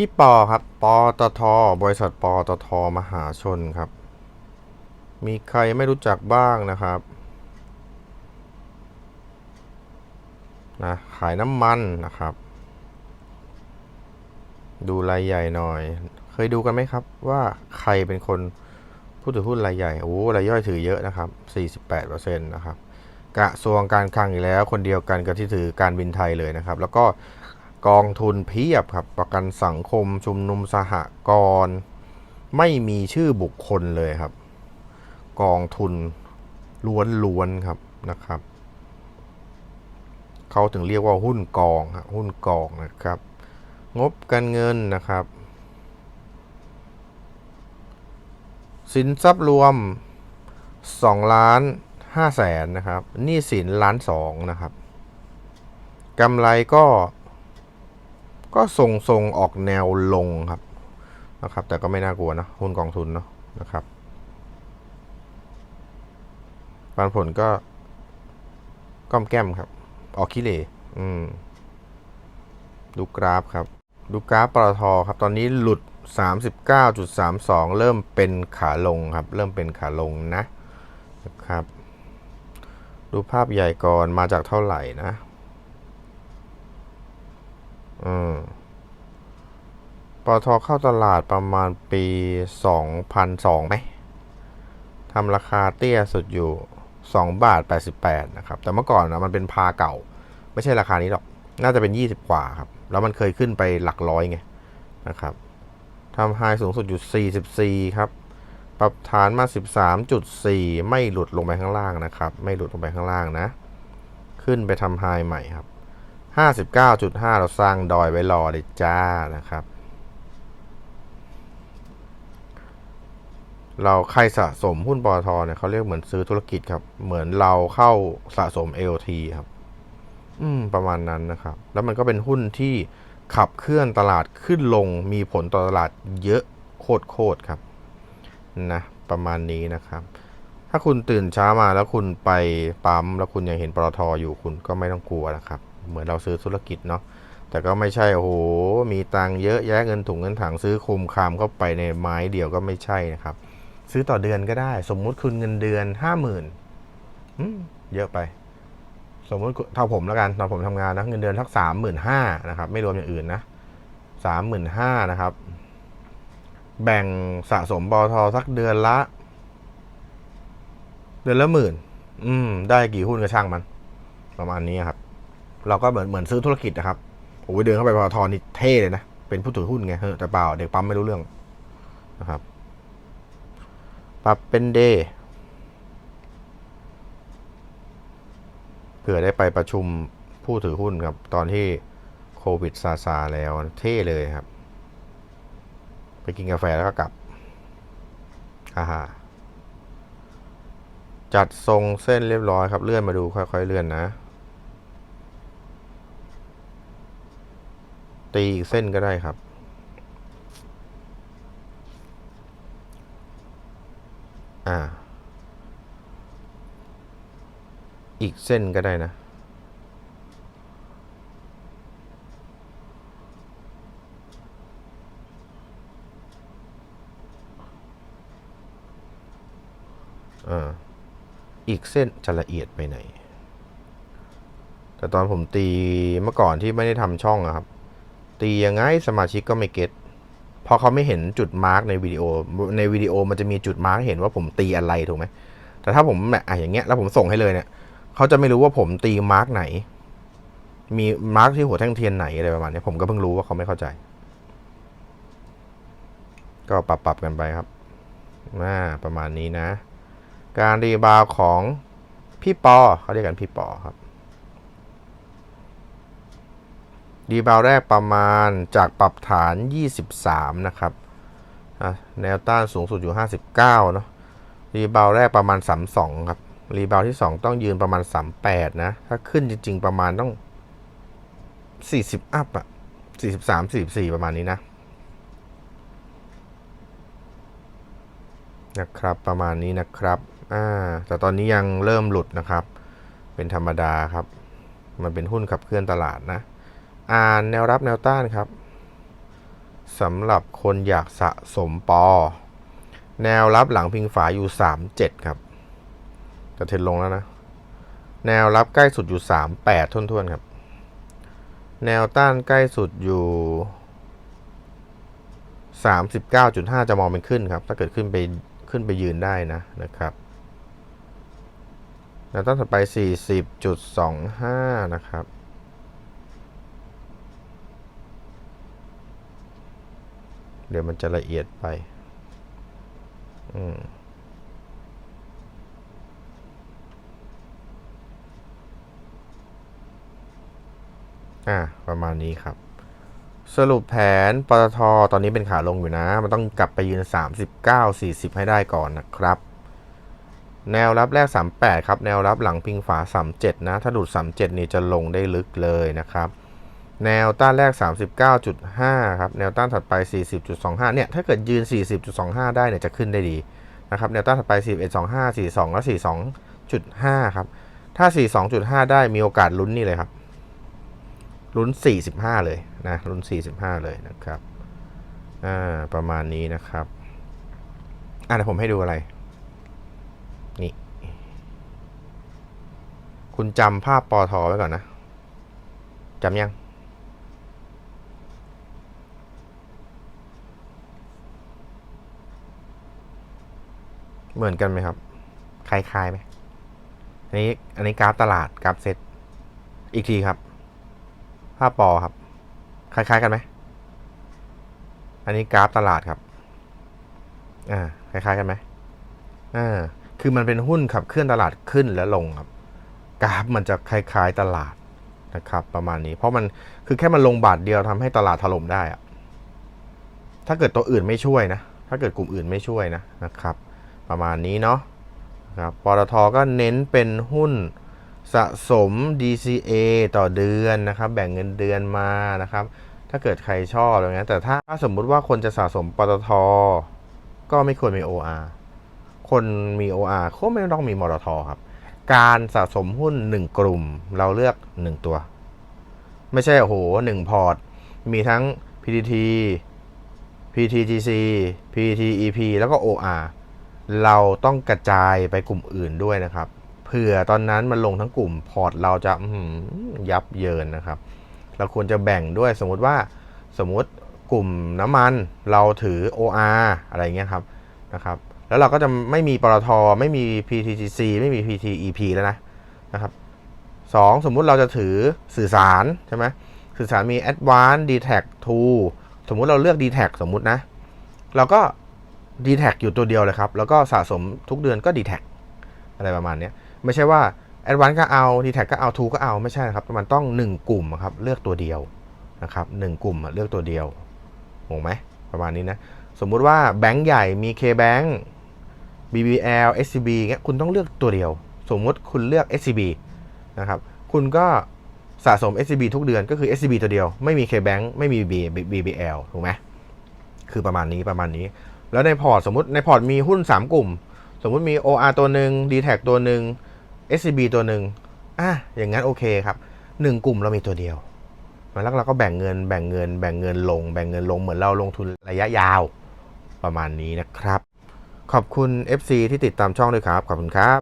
พี่ปอครับ ปตท บริษัทปตท มหาชนครับ มีใครไม่รู้จักบ้างนะครับนะขายน้ำมันนะครับ ดูรายใหญ่หน่อย เคยดูกันไหมครับว่าใครเป็นคนผู้ถือหุ้นรายใหญ่ โอ้รายย่อยถือเยอะนะครับ 48%นะครับกระทรวงการคลังอีกแล้ว คนเดียวกันกับที่ถือการบินไทยเลยนะครับ แล้วก็ กองทุนเพียบครับประกันสังคมชุมนุมสหกรณ์ไม่มีชื่อบุคคลเลยครับ กองทุนล้วนๆครับนะครับเขาถึงเรียกว่าหุ้นกองหุ้นกองนะครับ งบการเงินนะครับ สินทรัพย์รวม2ล้าน5แสนนะครับหนี้สินล้านสองนะครับกำไรก็ ก็ทรงทรงๆออกแนวลงครับนะครับ แต่ก็ไม่น่ากลัวนะหุ้นกองทุนเนาะนะครับปันผลก็ก้อมแก้มครับ ออกขี้เหร่อืมดูกราฟครับ ดูกราฟปตทครับ ตอนนี้หลุด 39.32 เริ่มเป็นขาลงครับ เริ่มเป็นขาลงนะนะครับ ดูภาพใหญ่ก่อนมาจากเท่าไหร่นะ อืมปตทเข้าตลาดประมาณปี 2002ไหมทำราคาเตี้ยสุดอยู่ 2 บาท 88 นะครับ แต่เมื่อก่อนนะมันเป็นพาเก่า ไม่ใช่ราคานี้หรอก น่าจะเป็น 20 กว่าครับ แล้วมันเคยขึ้นไปหลักร้อยไงนะครับทำไฮสูงสุดอยู่ 44 ครับ ปรับฐานมา 13.4 ไม่หลุดลงไปข้างล่างนะครับ ไม่หลุดลงไปข้างล่างนะ ขึ้นไปทำไฮใหม่ครับ 59.5 เราสร้างดอยไว้รอเลยจ้านะครับ เราใครสะสมหุ้นปตทเนี่ยเขาเรียกเหมือนซื้อธุรกิจครับ เหมือนเราเข้าสะสม LT ครับ อืม ประมาณนั้นนะครับ แล้วมันก็เป็นหุ้นที่ขับเคลื่อนตลาดขึ้นลง มีผลต่อตลาดเยอะโคตรโคตรๆครับ นะ ประมาณนี้นะครับถ้าคุณตื่นเช้ามาแล้วคุณไปปั๊มแล้วคุณยังเห็นปตทอยู่คุณก็ไม่ต้องกลัวนะครับ เหมือนเราซื้อธุรกิจเนาะแต่ก็ไม่ใช่โอ้โหมีตังเยอะแยะเงินถุงเงินถังซื้อคุมคามเข้าไปในไม้เดียวก็ไม่ใช่นะครับ ซื้อต่อเดือนก็ได้ สมมุติคุณเงินเดือนห้าหมื่นเยอะไป สมมติเท่าผมแล้วกันตอนผมทำงานนะเงินเดือนทักสามหมื่นห้านะครับไม่รวมอย่างอื่นนะสามหมื่นห้านะครับ แบ่งสะสมบอทอสักเดือนละ เดือนละหมื่น อืม ได้กี่หุ้นก็ช่างมัน ประมาณนี้ครับ เราก็เหมือนเหมือนซื้อธุรกิจนะครับโอ้ยเดินเข้าไปปตทนี่เท่เลยนะ เป็นผู้ถือหุ้นไงเฮ้แต่เปล่าเด็กปั๊มไม่รู้เรื่องนะครับ ปรับเป็นเดย์เผื่อได้ไปประชุมผู้ถือหุ้นครับ ตอนที่โควิดซาซาแล้วเท่เลยครับ ไปกินกาแฟแล้วก็กลับอาฮาจัดทรงเส้นเรียบร้อยครับ เลื่อนมาดูค่อยๆเลื่อนนะ ตีอีกเส้นก็ได้ครับ อ่า อีกเส้นก็ได้นะ อ่า อีกเส้นจะละเอียดไปไหนแต่ตอนผมตีเมื่อก่อนที่ไม่ได้ทำช่องอะครับ ตียังไงสมาชิกก็ไม่เก็ตเพราะเขาไม่เห็นจุดมาร์กในวิดีโอ ในวิดีโอมันจะมีจุดมาร์กเห็นว่าผมตีอะไรถูกไหมแต่ถ้าผมแบบอะอย่างเงี้ยแล้วผมส่งให้เลยเนี่ยเขาจะไม่รู้ว่าผมตีมาร์กไหน มีมาร์กที่หัวแท่งเทียนไหนอะไรประมาณนี้ผมก็เพิ่งรู้ว่าเขาไม่เข้าใจ ก็ปรับปรับกันไปครับน่าประมาณนี้นะ การรีบาวของพี่ปอเขาเรียกกันพี่ปอครับ รีบาวแรกประมาณจากปรับฐาน 23 นะครับ แนวต้านสูงสุดอยู่ 59 เนาะรีบาวแรกประมาณ 32 ครับ รีบาวที่ 2 ต้องยืนประมาณ 38 นะ ถ้าขึ้นจริง ๆ ประมาณต้อง 40 อัพอะ43 44 ประมาณนี้นะ นะครับประมาณนี้นะครับอ่าแต่ตอนนี้ยังเริ่มหลุดนะครับ เป็นธรรมดาครับ มันเป็นหุ้นขับเคลื่อนตลาดนะ อ่านแนวรับแนวต้านครับสำหรับคนอยากสะสมปอ แนวรับหลังพิงฝาอยู่ 37 ครับจะเทนลงแล้วนะ แนวรับใกล้สุดอยู่ 38ท่วนๆครับ แนวต้านใกล้สุดอยู่ 39.5 จะมองเป็นขึ้นครับ ถ้าเกิดขึ้นไปขึ้นไปยืนได้นะนะครับแนวต้านถัดไป 40.25 นะครับ เดี๋ยวมันจะละเอียดไป อืมอ่าประมาณนี้ครับ สรุปแผนปตทตอนนี้เป็นขาลงอยู่นะ มันต้องกลับไปยืน 39 40 ให้ได้ก่อนนะครับ แนวรับแรก 38 ครับ แนวรับหลังพิงฝา 37 นะ ถ้าหลุด 37 นี่จะลงได้ลึกเลยนะครับ แนวต้านแรก 39.5 ครับ แนวต้านถัดไป 40.25 เนี่ย ถ้าเกิดยืน 40.25 ได้เนี่ยจะขึ้นได้ดีนะครับ แนวต้านถัดไป 41.25 42 แล้ว42.5 ครับ ถ้า 42.5 ได้มีโอกาสลุ้นนี่เลยครับ ลุ้น 45 เลยนะ ลุ้น 45 เลยนะครับ อ่า ประมาณนี้นะครับ อะเดี๋ยวผมให้ดูอะไร นี่ คุณจำภาพปอทอไว้ก่อนนะจำยัง เหมือนกันไหมครับ คล้ายๆไหมอันนี้ อันนี้กราฟตลาดกราฟเซตอีกทีครับภาพปอครับ คล้ายๆกันไหมอันนี้กราฟตลาดครับ อ่า คล้ายๆกันไหมอ่า คือมันเป็นหุ้นขับเคลื่อนตลาดขึ้นและลงครับ กราฟมันจะคล้ายๆตลาดนะครับ ประมาณนี้ เพราะมัน คือแค่มันลงบาทเดียวทำให้ตลาดถล่มได้อะถ้าเกิดตัวอื่นไม่ช่วยนะ ถ้าเกิดกลุ่มอื่นไม่ช่วยนะนะครับ ประมาณนี้เนาะครับปตทก็เน้นเป็นหุ้นสะสม DCA ต่อเดือนนะครับ แบ่งเงินเดือนมานะครับ ถ้าเกิดใครชอบอะไรเงี้ยแต่ถ้าสมมุติว่าคนจะสะสมปตท ก็ไม่ควรมี OR คนมี OR ก็ไม่ต้องมีมรทครับ การสะสมหุ้น 1 กลุ่ม เราเลือก 1 ตัว ไม่ใช่โอ้โห1พอร์ต มีทั้ง PTT PTGC PTEP แล้วก็ OR เราต้องกระจายไปกลุ่มอื่นด้วยนะครับ เผื่อตอนนั้นมันลงทั้งกลุ่มพอร์ตเราจะยับเยินนะครับ เราควรจะแบ่งด้วยสมมุติว่าสมมุติกลุ่มน้ำมันเราถือ OR อะไรเงี้ยครับนะครับแล้วเราก็จะไม่มีปตทไม่มี PTGC ไม่มี PTEP แล้วนะนะครับสองสมมุติเราจะถือสื่อสารใช่ไหมสื่อสารมี Advanced d t a c 2สมมุติเราเลือก d t a c สมมุตินะ เราก็ d t a c อยู่ตัวเดียวเลยครับ แล้วก็สะสมทุกเดือนก็ d t a c อะไรประมาณนี้ไม่ใช่ว่า Advanced ก็เอา d t a c ก็เอา2ก็เอาไม่ใช่นะครับ มันต้อง 1 กลุ่มครับเลือกตัวเดียวนะครับหนึ่งกลุ่มเลือกตัวเดียวงงไหมประมาณนี้นะ สมมุติว่าแบงก์ใหญ่มี KBank BBL SCB เงี้ยคุณต้องเลือกตัวเดียว สมมุติคุณเลือก SCB นะครับคุณก็สะสม SCB ทุกเดือนก็คือ SCB ตัวเดียว ไม่มี KBank ไม่มี BBL ถูกไหมคือประมาณนี้ประมาณนี้ แล้วในพอร์ตสมมติในพอร์ตมีหุ้น 3 กลุ่ม สมมุติมี OR ตัวหนึ่ง d t แทตัวหนึ่ง SCB ตัวหนึ่งอะอย่างนั้นโอเคครับหนึ่งกลุ่มเรามีตัวเดียวแล้วเราก็แบ่งเงินแบ่งเงิน แบ่งเงินลง แบ่งเงินลงเหมือนเราลงทุนระยะยาวประมาณนี้นะครับ ขอบคุณ FC ที่ติดตามช่องด้วยครับ ขอบคุณครับ